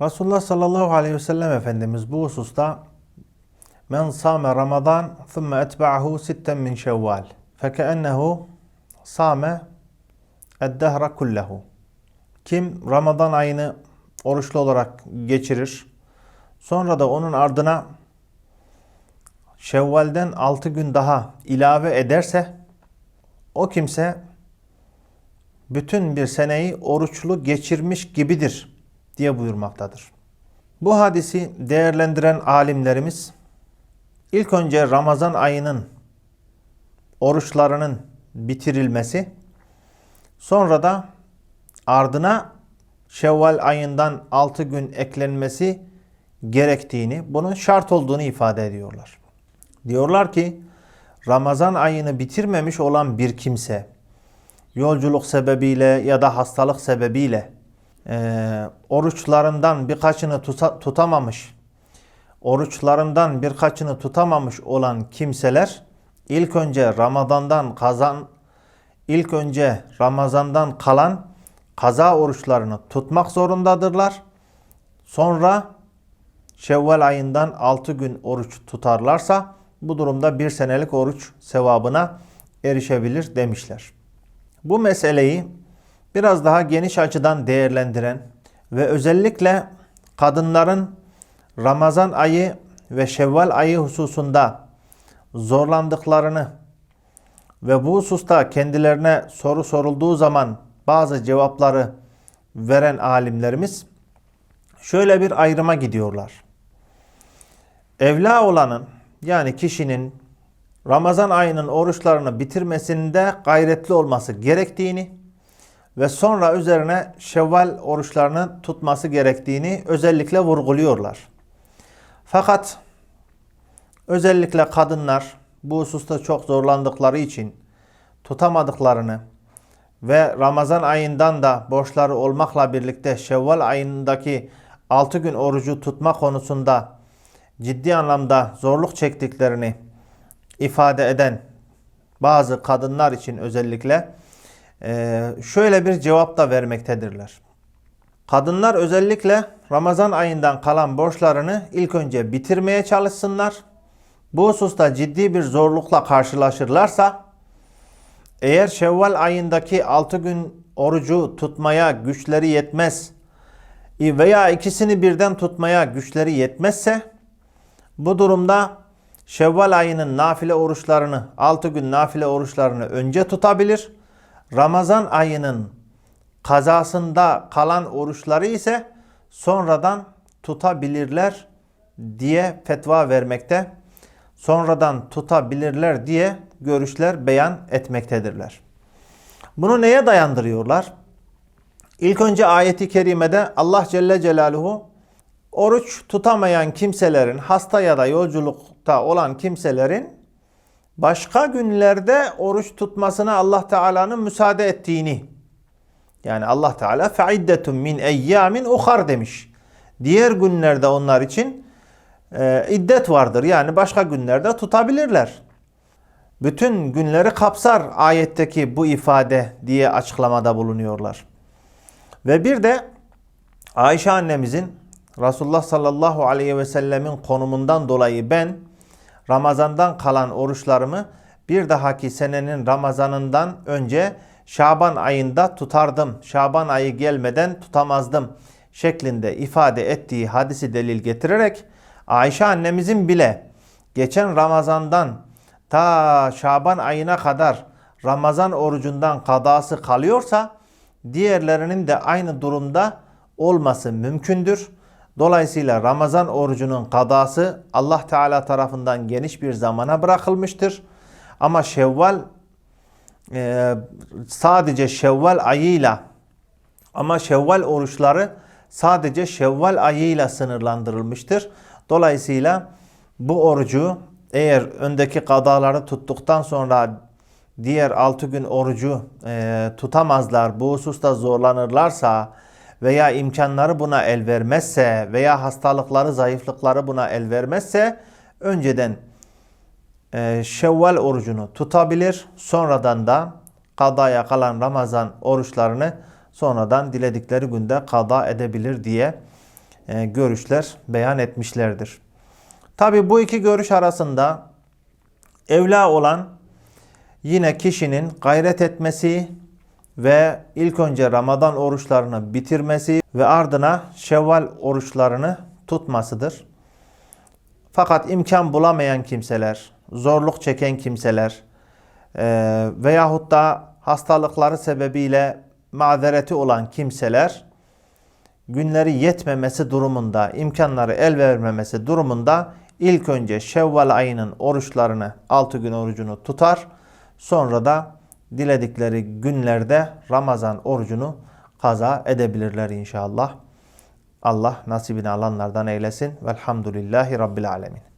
Resulullah sallallahu aleyhi ve sellem Efendimiz bu hususta men same Ramazan thumme etba'ahu sitten min şevval. Fekeennehu same eddehra kullehu. Kim Ramazan ayını oruçlu olarak geçirir sonra da onun ardına Şevval'den 6 gün daha ilave ederse o kimse bütün bir seneyi oruçlu geçirmiş gibidir diye buyurmaktadır. Bu hadisi değerlendiren alimlerimiz ilk önce Ramazan ayının oruçlarının bitirilmesi sonra da ardına Şevval ayından 6 gün eklenmesi gerektiğini, bunun şart olduğunu ifade ediyorlar. Diyorlar ki Ramazan ayını bitirmemiş olan bir kimse yolculuk sebebiyle ya da hastalık sebebiyle e, oruçlarından birkaçını tuta, tutamamış, oruçlarından birkaçını tutamamış olan kimseler ilk önce Ramazan'dan kazan ilk önce Ramazan'dan kalan kaza oruçlarını tutmak zorundadırlar. Sonra Şevval ayından 6 gün oruç tutarlarsa bu durumda bir senelik oruç sevabına erişebilir demişler. Bu meseleyi biraz daha geniş açıdan değerlendiren ve özellikle kadınların Ramazan ayı ve Şevval ayı hususunda zorlandıklarını ve bu hususta kendilerine soru sorulduğu zaman bazı cevapları veren alimlerimiz şöyle bir ayrıma gidiyorlar. Evla olanın yani kişinin Ramazan ayının oruçlarını bitirmesinde gayretli olması gerektiğini ve sonra üzerine Şevval oruçlarını tutması gerektiğini özellikle vurguluyorlar. Fakat özellikle kadınlar bu hususta çok zorlandıkları için tutamadıklarını ve Ramazan ayından da borçları olmakla birlikte Şevval ayındaki 6 gün orucu tutma konusunda ciddi anlamda zorluk çektiklerini ifade eden bazı kadınlar için özellikle şöyle bir cevap da vermektedirler. Kadınlar özellikle Ramazan ayından kalan borçlarını ilk önce bitirmeye çalışsınlar. Bu hususta ciddi bir zorlukla karşılaşırlarsa eğer Şevval ayındaki 6 gün orucu tutmaya güçleri yetmez veya ikisini birden tutmaya güçleri yetmezse bu durumda Şevval ayının nafile oruçlarını 6 gün nafile oruçlarını önce tutabilir. Ramazan ayının kazasında kalan oruçları ise sonradan tutabilirler diye fetva vermekte. Sonradan tutabilirler diye görüşler beyan etmektedirler. Bunu neye dayandırıyorlar? İlk önce ayeti kerimede Allah Celle Celaluhu oruç tutamayan kimselerin, hasta ya da yolculukta olan kimselerin başka günlerde oruç tutmasına Allah Teala'nın müsaade ettiğini yani Allah Teala feiddetun min eyyamin uhar demiş. Diğer günlerde onlar için e, iddet vardır. Yani başka günlerde tutabilirler. Bütün günleri kapsar ayetteki bu ifade diye açıklamada bulunuyorlar. Ve bir de Ayşe annemizin Resulullah sallallahu aleyhi ve sellemin konumundan dolayı ben Ramazan'dan kalan oruçlarımı bir dahaki senenin Ramazan'ından önce Şaban ayında tutardım. Şaban ayı gelmeden tutamazdım şeklinde ifade ettiği hadisi delil getirerek Ayşe annemizin bile geçen Ramazan'dan ta Şaban ayına kadar Ramazan orucundan kadası kalıyorsa diğerlerinin de aynı durumda olması mümkündür. Dolayısıyla Ramazan orucunun kadası Allah Teala tarafından geniş bir zamana bırakılmıştır. Ama Şevval e, sadece Şevval ayıyla ama Şevval oruçları sadece Şevval ayıyla sınırlandırılmıştır. Dolayısıyla bu orucu eğer öndeki kadaları tuttuktan sonra diğer 6 gün orucu e, tutamazlar, bu hususta zorlanırlarsa veya imkanları buna el vermezse veya hastalıkları, zayıflıkları buna el vermezse önceden e, Şevval orucunu tutabilir. Sonradan da kadaya kalan Ramazan oruçlarını sonradan diledikleri günde kada edebilir diye e, görüşler beyan etmişlerdir. Tabi bu iki görüş arasında evla olan yine kişinin gayret etmesi ve ilk önce Ramazan oruçlarını bitirmesi ve ardına Şevval oruçlarını tutmasıdır. Fakat imkan bulamayan kimseler, zorluk çeken kimseler e, veyahut da hastalıkları sebebiyle mazereti olan kimseler günleri yetmemesi durumunda, imkanları el vermemesi durumunda ilk önce Şevval ayının oruçlarını, 6 gün orucunu tutar. Sonra da diledikleri günlerde Ramazan orucunu kaza edebilirler inşallah. Allah nasibini alanlardan eylesin. Velhamdülillahi Rabbil Alemin.